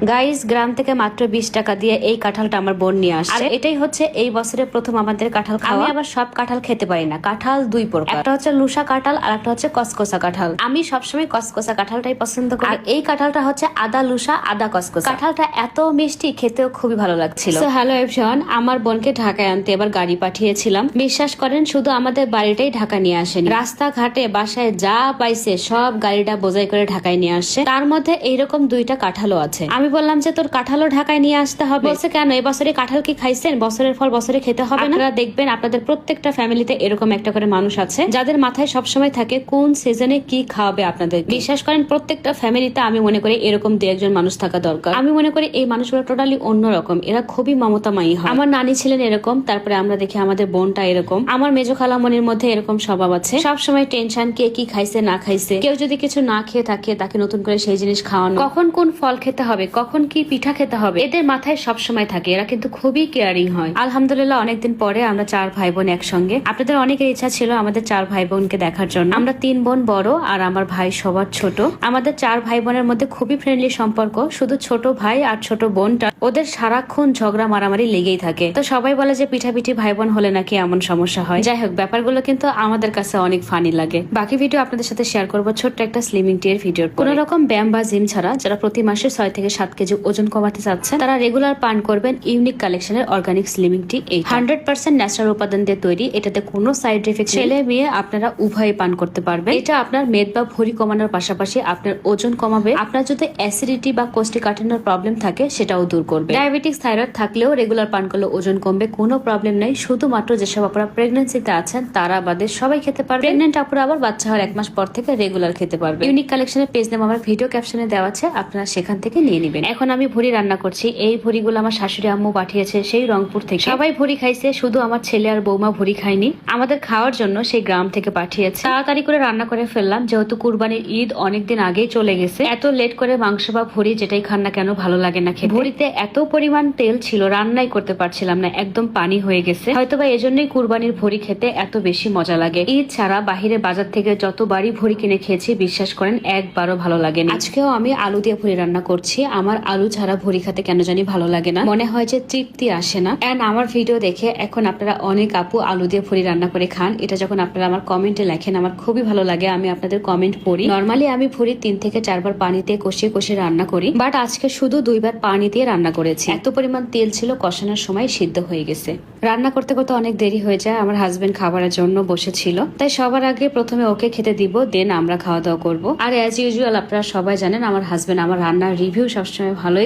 Guys গ্রাম থেকে মাত্র বিশ টাকা দিয়ে এই কাঁঠালটা আমার বোন নিয়ে আসছে। আর এটাই হচ্ছে এই বছরে প্রথম আমাদের কাঁঠাল খাওয়া। আমি আবার সব কাঁঠাল খেতে পারি না। কাঁঠাল দুই প্রকার। একটা হচ্ছে লুসা কাঁঠাল আর একটা হচ্ছে কসকসা কাঁঠাল। আমি সবসময় কসকসা কাঁঠালটাই পছন্দ করি। আর এই কাঁঠালটা হচ্ছে আদা লুসা আদা কসকসা। কাঁঠালটা এত মিষ্টি খেতেও খুবই ভালো লাগছিল। হ্যালো এভরিওয়ান আমার বোনকে ঢাকায় আনতে এবার গাড়ি পাঠিয়েছিলাম। বিশ্বাস করেন শুধু আমাদের বাড়িটাই ঢাকা নিয়ে আসেনি। রাস্তাঘাটে বাসায় যা পাইছে সব গাড়িটা বোঝাই করে ঢাকায় নিয়ে আসছে। তার মধ্যে এইরকম দুইটা কাঁঠালও আছে। আমি বললাম যে তোর কাঁঠালও ঢাকায় নিয়ে আসতে হবে। বলছে কেন? এই বছরে কাঁঠাল কি খাইছেন? বছরের ফল বছরে খেতে হবে না? আপনারা দেখবেন আপনাদের প্রত্যেকটা ফ্যামিলিতে এরকম একটা করে মানুষ আছে যাদের মাথায় সবসময় থাকে কোন সিজনে কি খাওয়াবে আপনাদের। বিশ্বাস করেন প্রত্যেকটা ফ্যামিলিতে আমি মনে করি এরকম দু একজন মানুষ থাকা দরকার। আমি মনে করি এই মানুষগুলো টোটালি অন্যরকম। এরা খুবই মমতাময়ী হয়। আমার নানি ছিলেন এরকম তারপরে আমরা দেখি আমাদের বোনটা এরকম। আমার মেজো খালামনির মধ্যে এরকম স্বভাব আছে। সব সময় টেনশন কে কি খাইছে না খাইছে। কেউ যদি কিছু না খেয়ে থাকে তাকে নতুন করে সেই জিনিস খাওয়ানো। কখন কোন ফল খেতে হবে কখন কি পিঠা খেতে হবে? এদের মাথায় সব সময় থাকে, এরা কিন্তু খুবই কেয়ারিং হয়। আলহামদুলিল্লাহ, অনেকদিন পরে আমরা চার ভাই বোন একসঙ্গে। আপনাদের অনেকের ইচ্ছা ছিল আমাদের চার ভাই বোনকে দেখার জন্য। আমরা তিন বোন বড় আর আমার ভাই সবার ছোট। আমাদের চার ভাই বোনের মধ্যে খুবই ফ্রেন্ডলি সম্পর্ক, শুধু ছোট ভাই আর ছোট বোনটা। ওদের সারাক্ষণ ঝগড়া মারামারি লেগেই থাকে। তো সবাই বলে যে পিঠাপিঠি ভাই বোন হলে নাকি এমন সমস্যা হয়। যাই হোক, ব্যাপারগুলো কিন্তু আমাদের কাছে অনেক ফানি লাগে। বাকি ভিডিও আপনাদের সাথে শেয়ার করব ছোট্ট একটা স্লিমিং টি এর ভিডিও কোন রকম ব্যায়াম বা জিম ছাড়া, যারা প্রতি মাসে ছয় থেকে সাত কেজি ওজন কমাতে চাচ্ছেন। তারা রেগুলার পান করবেন ইউনিক কালেকশনের অর্গানিক স্লিমিং টি এই হান্ড্রেড পার্সেন্ট ন্যাচারাল উপাদান দিয়ে তৈরি, এটাতে কোনো সাইড এফেক্ট ছেলে মেয়ে আপনারা উভয়ে পান করতে পারবেন। এটা আপনার মেদ বা ভরি কমানোর পাশাপাশি আপনার ওজন কমাবে। আপনার যদি অ্যাসিডিটি বা কোষ্ঠীকাঠিন্যর প্রবলেম থাকে, সেটাও দূর করবে। ডায়াবেটিক্স থাইরয়েড থাকলেও রেগুলার পান করলে ওজন কমবে, কোনো প্রবলেম নেই। শুধুমাত্র যেসব আপনারা প্রেগনেন্সিতে আছেন, তারা বাদে সবাই খেতে পারবে। প্রেগনেন্ট আপুরা আবার বাচ্চা হওয়ার এক মাস পর থেকে রেগুলার খেতে পারবে। ইউনিক কালেকশনের পেজ নেম আমার ভিডিও ক্যাপশনে দেওয়া আছে, আপনারা সেখান থেকে নিয়ে নেবেন। এখন আমি ভুড়ি রান্না করছি। এই ভুড়িগুলো আমার শাশুড়ি, আম্মু পাঠিয়েছে সেই রংপুর থেকে। সবাই ভুড়ি খাইছে, শুধু আমার ছেলে আর বৌমা ভুড়ি খায়নি। আমাদের খাওয়ার জন্য সেই গ্রাম থেকে পাঠিয়েছে। তাড়াতাড়ি করে রান্না করে ফেললাম, যেহেতু কুরবানির ঈদ অনেকদিন আগেই চলে গেছে। এত লেট করে মাংস বা ভুড়ি যেটাই খান না কেন, ভালো লাগে না খেতে। ভুড়িতে এত পরিমাণ তেল ছিল, রান্নাই করতে পারছিলাম না, একদম পানি হয়ে গেছে। হয়তোবা এজন্যই কুরবানির ভুড়ি খেতে এত বেশি মজা লাগে। ঈদ ছাড়া বাহিরে বাজার থেকে যতবারই ভুড়ি কিনে খেয়েছি, বিশ্বাস করেন, একবারও ভালো লাগে আজকেও আমি আলু দিয়ে ভুড়ি রান্না করছি। আমার আলু ছাড়া ভুড়ি খেতে কেন জানি ভালো লাগে না। মনে হয় যে তৃপ্তি আসে না। এন্ড আমার ভিডিও দেখে এখন আপনারা অনেক আপু আলু দিয়ে ভুড়ি রান্না করে খান। এটা যখন আপনারা আমার কমেন্টে লেখেন, আমার খুবই ভালো লাগে। আমি আপনাদের কমেন্ট পড়ি। নর্মালি আমি ভুড়ি তিন থেকে চারবার পানিতে কষিয়ে কষিয়ে রান্না করি। বাট আজকে শুধু দুইবার পানি দিয়ে রান্না করেছি। এত পরিমাণ তেল ছিল, কষানোর সময় সিদ্ধ হয়ে গেছে। রান্না করতে করতে অনেক দেরি হয়ে যায়। আমার হাজবেন্ড খাবারের জন্য বসেছিল। তাই সবার আগে প্রথমে ওকে খেতে দিব দেন আমরা খাওয়া দাওয়া করব। আর অ্যাজ ইউজুয়াল আপনারা সবাই জানেন, আমার হাজবেন্ড আমার রান্নার রিভিউ সবসময় ভালোই